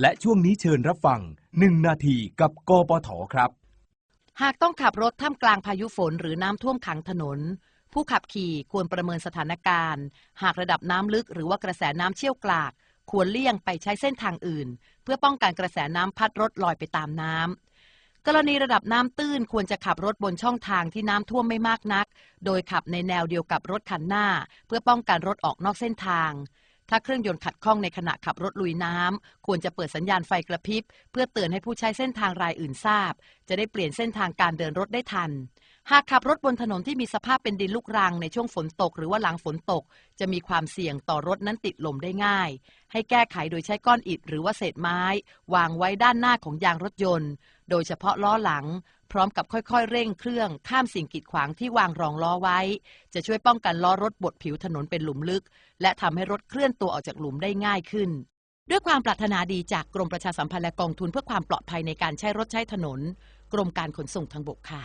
และช่วงนี้เชิญรับฟัง 1 นาทีกับกปทครับ หากต้องขับรถท่ามกลางพายุฝนหรือน้ำท่วมขังถนน ผู้ขับขี่ควรประเมินสถานการณ์ หากระดับน้ำลึกหรือว่ากระแสน้ำเชี่ยวกราก ควรเลี่ยงไปใช้เส้นทางอื่น เพื่อป้องกันกระแสน้ำพัดรถลอยไปตามน้ำกรณีระดับน้ำตื้นควรจะขับรถบนช่องทางที่น้ำท่วมไม่มากนัก โดยขับในแนวเดียวกับรถคันหน้า เพื่อป้องกันรถออกนอกเส้นทาง ถ้าเครื่องยนต์ขัดข้องในขณะขับรถลุยน้ำควรจะเปิดสัญญาณไฟกระพริบ เพื่อเตือนให้ผู้ใช้เส้นทางรายอื่นทราบ จะได้เปลี่ยนเส้นทางการเดินรถได้ทัน หากขับรถบนถนนที่มีสภาพเป็นดินลูกรังในช่วงฝนตก หรือว่าหลังฝนตก จะมีความเสี่ยงต่อรถนั้นติดลมได้ง่าย ให้แก้ไขโดยใช้ก้อนอิฐหรือว่าเศษไม้ วางไว้ด้านหน้าของยางรถยนต์ โดยเฉพาะล้อหลัง พร้อมกับค่อยๆ เร่งเครื่องข้ามสิ่งกีดขวางที่วางรองล้อไว้ จะช่วยป้องกันล้อรถบดผิวถนนเป็นหลุมลึก และทำให้รถเคลื่อนตัวออกจากหลุมได้ง่ายขึ้นด้วยความปรารถนาดีจากกรมประชาสัมพันธ์และกองทุนเพื่อความปลอดภัยในการใช้รถใช้ถนน กรมการขนส่งทางบกค่ะ